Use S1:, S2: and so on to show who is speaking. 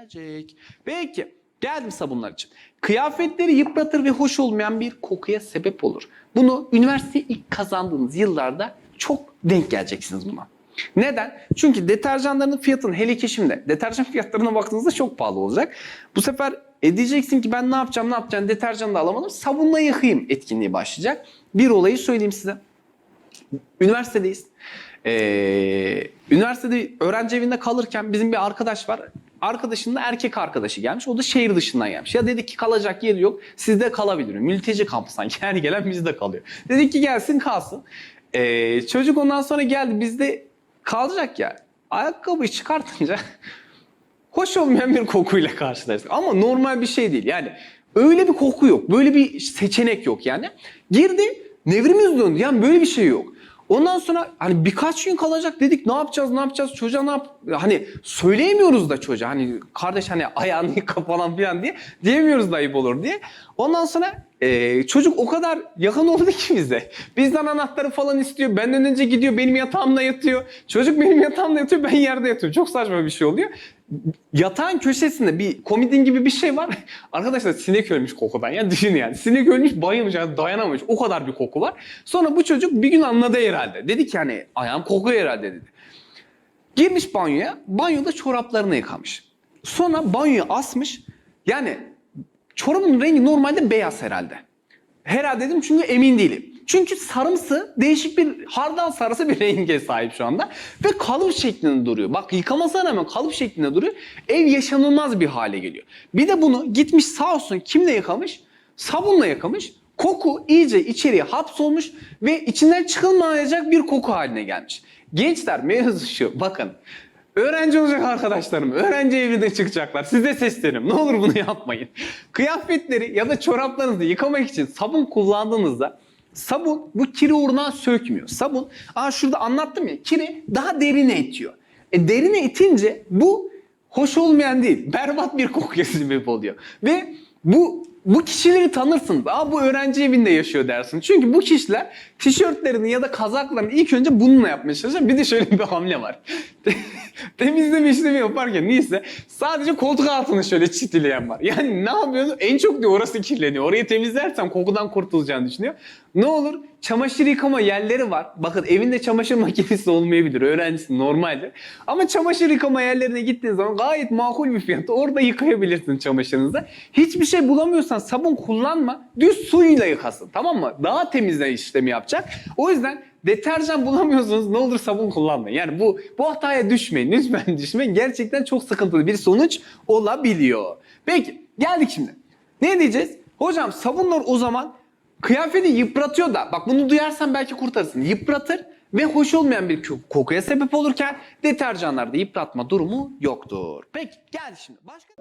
S1: gelecek. Peki geldim sabunlar için. Kıyafetleri yıpratır ve hoş olmayan bir kokuya sebep olur. Bunu üniversite ilk kazandığınız yıllarda çok denk geleceksiniz buna. Neden? Çünkü deterjanların fiyatının hele ki şimdi deterjan fiyatlarına baktığınızda çok pahalı olacak. Bu sefer e diyeceksin ki ben ne yapacağım ne yapacağım deterjanı da alamadım sabunla yıkayayım etkinliği başlayacak. Bir olayı söyleyeyim size. Üniversitedeyiz. Ee, üniversitede öğrenci evinde kalırken bizim bir arkadaş var. Arkadaşının da erkek arkadaşı gelmiş. O da şehir dışından gelmiş. Ya dedik ki kalacak yeri yok. Sizde kalabilir. Mülteci kampı sanki. Her gelen bizde kalıyor. Dedik ki gelsin kalsın. Ee, çocuk ondan sonra geldi. Bizde kalacak ya. Ayakkabıyı çıkartınca hoş olmayan bir kokuyla karşılaştık. Ama normal bir şey değil. Yani öyle bir koku yok. Böyle bir seçenek yok yani. Girdi nevrimiz döndü. Yani böyle bir şey yok. Ondan sonra hani birkaç gün kalacak dedik ne yapacağız ne yapacağız çocuğa ne yap hani söyleyemiyoruz da çocuğa hani kardeş hani ayağını yıka falan filan diye diyemiyoruz da ayıp olur diye. Ondan sonra e, çocuk o kadar yakın oldu ki bize. Bizden anahtarı falan istiyor. Benden önce gidiyor benim yatağımda yatıyor. Çocuk benim yatağımda yatıyor ben yerde yatıyorum. Çok saçma bir şey oluyor. Yatağın köşesinde bir komodin gibi bir şey var. Arkadaşlar sinek ölmüş kokudan. Ya düşün yani. Sinek ölmüş bayılmış yani dayanamamış. O kadar bir koku var. Sonra bu çocuk bir gün anladı herhalde. Dedi ki hani ayağım kokuyor herhalde dedi. Girmiş banyoya. Banyoda çoraplarını yıkamış. Sonra banyoya asmış. Yani çorabın rengi normalde beyaz herhalde. Herhalde dedim çünkü emin değilim. Çünkü sarımsı değişik bir hardal sarısı bir renge sahip şu anda. Ve kalıp şeklinde duruyor. Bak yıkamasına rağmen kalıp şeklinde duruyor. Ev yaşanılmaz bir hale geliyor. Bir de bunu gitmiş sağ olsun kimle yıkamış? Sabunla yıkamış. Koku iyice içeriye hapsolmuş ve içinden çıkılmayacak bir koku haline gelmiş. Gençler mevzu şu bakın. Öğrenci olacak arkadaşlarım, öğrenci evinde çıkacaklar. Size sesleniyorum. Ne olur bunu yapmayın. Kıyafetleri ya da çoraplarınızı yıkamak için sabun kullandığınızda sabun bu kiri uğruna sökmüyor. Sabun, aa şurada anlattım ya, kiri daha derine itiyor. E derine itince bu hoş olmayan değil, berbat bir kokuya sebep oluyor. Ve bu bu kişileri tanırsınız. Aa bu öğrenci evinde yaşıyor dersin. Çünkü bu kişiler tişörtlerini ya da kazaklarını ilk önce bununla yapmaya çalışıyor. Bir de şöyle bir hamle var. Temizleme işlemi yaparken neyse sadece koltuk altını şöyle çitileyen var. Yani ne yapıyorsun? En çok diyor orası kirleniyor. Orayı temizlersen kokudan kurtulacağını düşünüyor. Ne olur? Çamaşır yıkama yerleri var. Bakın evinde çamaşır makinesi olmayabilir. Öğrencisi normaldir. Ama çamaşır yıkama yerlerine gittiğin zaman gayet makul bir fiyatta orada yıkayabilirsin çamaşırınızı. Hiçbir şey bulamıyorsan sabun kullanma. Düz suyla yıkasın. Tamam mı? Daha temizle işlemi yapacak. O yüzden deterjan bulamıyorsunuz ne olur sabun kullanmayın. Yani bu bu hataya düşmeyin. Lütfen düşmeyin. Gerçekten çok sıkıntılı bir sonuç olabiliyor. Peki geldik şimdi. Ne diyeceğiz? Hocam sabunlar o zaman kıyafeti yıpratıyor da bak bunu duyarsan belki kurtarırsın. Yıpratır ve hoş olmayan bir kokuya sebep olurken deterjanlarda yıpratma durumu yoktur. Peki gel şimdi başka